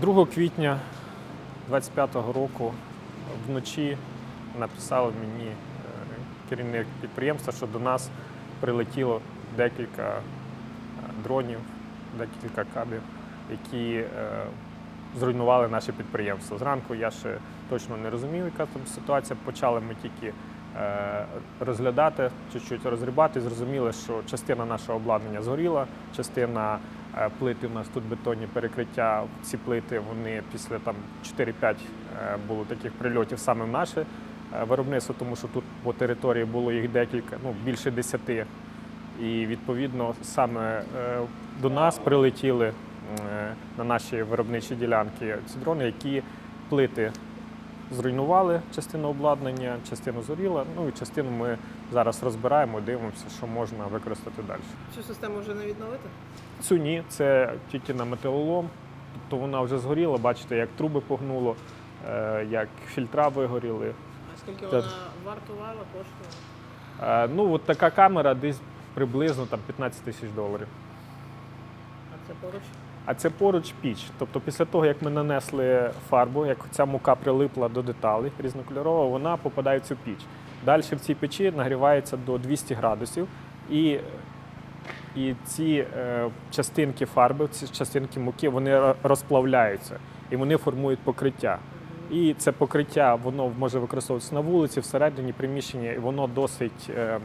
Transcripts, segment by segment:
2 квітня 25-го року вночі написав мені е, керівник підприємства, що до нас прилетіло декілька е, дронів, декілька кабів, які е, зруйнували наше підприємство. Зранку я ще точно не розумів, яка там ситуація. Почали ми тільки розглядати, чуть-чуть розрібати. Зрозуміли, що частина нашого обладнання згоріла, частина е, плити у нас тут бетонні перекриття. Ці плити вони після там 4-5 е, було таких прильотів саме в наше е, виробництво, тому що тут по території було їх декілька, ну більше десяти. І відповідно саме е, до нас прилетіли е, на наші виробничі ділянки ці дрони, які плити зруйнували частину обладнання, частину зоріла. Ну і частину ми зараз розбираємо, дивимося, що можна використати далі. Цю систему вже не відновити? Цю ні, це тільки на металолом, тобто вона вже згоріла. Бачите, як труби погнуло, е, як фільтра вигоріли. А скільки вона вартувала, коштувала? Е, Ну, от така камера десь приблизно там 15 тисяч доларів. А це поруч? А це поруч піч. Тобто, після того, як ми нанесли фарбу, як ця мука прилипла до деталей різнокольорова, вона попадає в цю піч. Далі в цій печі нагрівається до 200 градусів, і, і ці е, частинки фарби, ці частинки муки, вони розплавляються і вони формують покриття. І це покриття воно може використовуватися на вулиці, всередині приміщення, і воно досить е,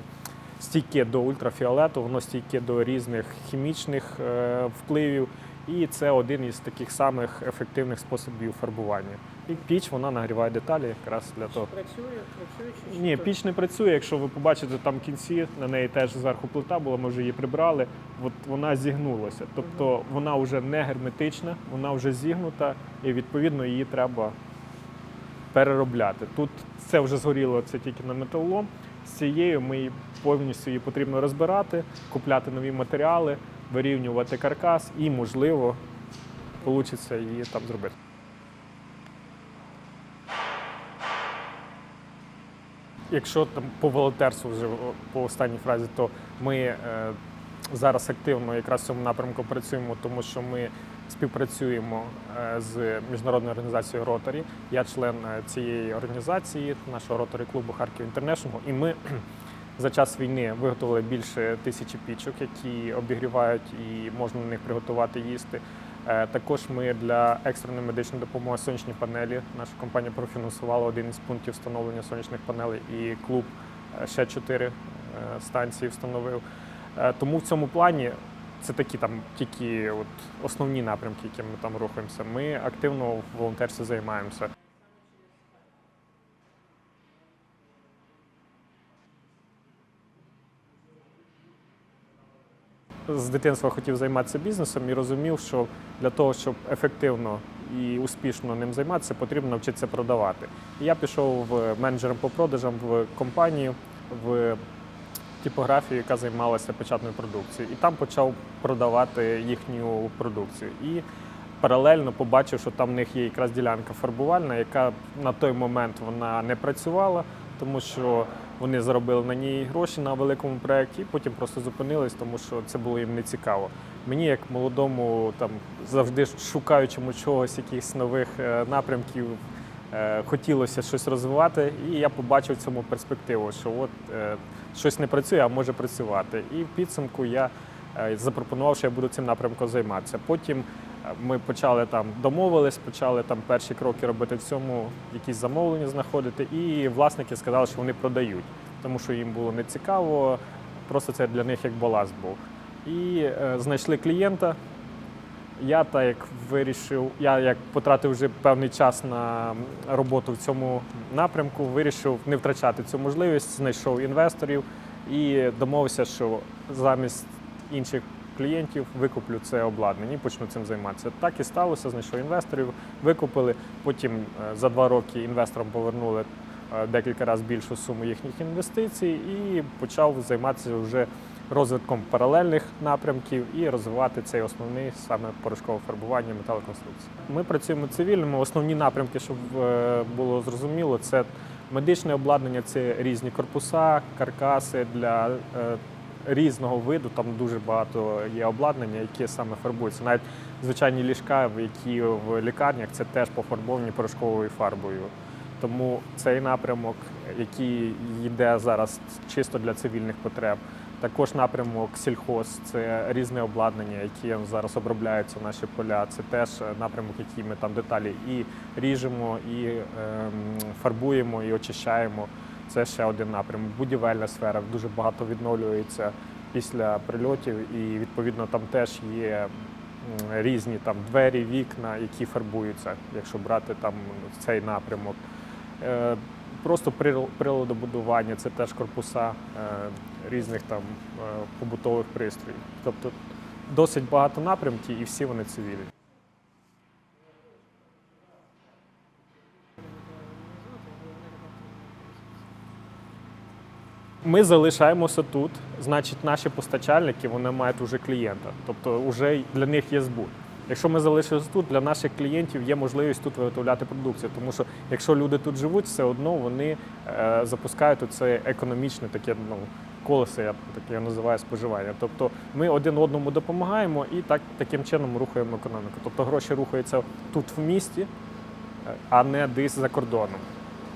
стійке до ультрафіолету, воно стійке до різних хімічних е, впливів. І це один із таких самих ефективних способів фарбування. І піч вона нагріває деталі якраз для того. Працює, працює чи Ні, піч не працює. Якщо ви побачите там кінці, на неї теж зверху плита була, ми вже її прибрали. От вона зігнулася. Тобто вона вже не герметична, вона вже зігнута, і відповідно її треба переробляти. Тут це вже згоріло, це тільки на металолом. З цією ми повністю її потрібно розбирати, купляти нові матеріали, вирівнювати каркас і, можливо, вийде її там зробити. Якщо там по волонтерству вже по останній фразі, то ми е, зараз активно якраз в цьому напрямку працюємо, тому що ми співпрацюємо е, з міжнародною організацією Ротарі. Я член е, цієї організації, нашого Ротарі клубу Харків Інтернешнл, і ми за час війни виготовили більше тисячі пічок, які обігрівають і можна на них приготувати їсти. Е, Також ми для екстреної медичної допомоги сонячні панелі. Наша компанія профінансувала один із пунктів встановлення сонячних панелей, і клуб е, ще чотири е, станції встановив. Тому в цьому плані це такі там тільки от основні напрямки, які ми там рухаємося. Ми активно в волонтерстві займаємося. З дитинства хотів займатися бізнесом і розумів, що для того, щоб ефективно і успішно ним займатися, потрібно навчитися продавати. І я пішов в менеджером по продажам в компанію в типографію, яка займалася печатною продукцією, і там почав продавати їхню продукцію. І паралельно побачив, що там в них є якраз ділянка фарбувальна, яка на той момент вона не працювала, тому що вони заробили на ній гроші на великому проєкті, потім просто зупинились, тому що це було їм не цікаво. Мені, як молодому, там завжди шукаючому чогось, якихось нових е, напрямків, е, хотілося щось розвивати, і я побачив цьому перспективу, що от е, щось не працює, а може працювати. І в підсумку я запропонував, що я буду цим напрямком займатися. Потім ми почали там домовились, почали там перші кроки робити в цьому, якісь замовлення знаходити, і власники сказали, що вони продають, тому що їм було не цікаво, просто це для них як баласт був. І е, знайшли клієнта. Я так як вирішив, я як потратив вже певний час на роботу в цьому напрямку, вирішив не втрачати цю можливість, знайшов інвесторів і домовився, що замість інших клієнтів викуплю це обладнання і почну цим займатися. Так і сталося, знайшов інвесторів, викупили. Потім е, за два роки інвесторам повернули е, декілька разів більшу суму їхніх інвестицій і почав займатися вже розвитком паралельних напрямків і розвивати цей основний саме порошкове фарбування металоконструкції. Ми працюємо цивільними. Основні напрямки, щоб е, було зрозуміло, це медичне обладнання, це різні корпуса, каркаси для різного виду, там дуже багато є обладнання, яке саме фарбується. Навіть звичайні ліжка, які в лікарнях, це теж пофарбовані порошковою фарбою. Тому цей напрямок, який йде зараз чисто для цивільних потреб, також напрямок сільхоз, це різне обладнання, яке зараз обробляються наші поля. Це теж напрямок, який ми там деталі і ріжемо, і ем, фарбуємо, і очищаємо. Це ще один напрямок. Будівельна сфера дуже багато відновлюється після прильотів, і відповідно там теж є різні там двері, вікна, які фарбуються, якщо брати там цей напрямок. Е, Просто прил- приладобудування, це теж корпуса е, різних там е, побутових пристроїв. Тобто досить багато напрямків і всі вони цивільні. Ми залишаємося тут, значить, наші постачальники вони мають уже клієнта, тобто вже для них є збут. Якщо ми залишилися тут, для наших клієнтів є можливість тут виготовляти продукцію, тому що якщо люди тут живуть, все одно вони е, запускають це економічне таке ну, колесо, я таке називаю споживання. Тобто ми один одному допомагаємо і так, таким чином рухаємо економіку. Тобто гроші рухаються тут в місті, е, а не десь за кордоном.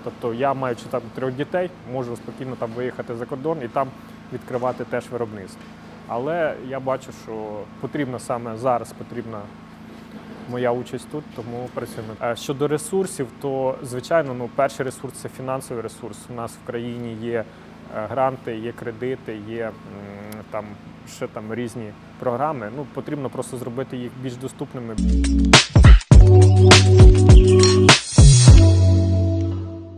Тобто я, маючи там трьох дітей, можу спокійно там виїхати за кордон і там відкривати теж виробництво. Але я бачу, що потрібно саме зараз потрібна моя участь тут, тому працюємо. Щодо ресурсів, то звичайно, ну перший ресурс це фінансовий ресурс. У нас в країні є е, гранти, є кредити, є там ще там різні програми. Ну потрібно просто зробити їх більш доступними.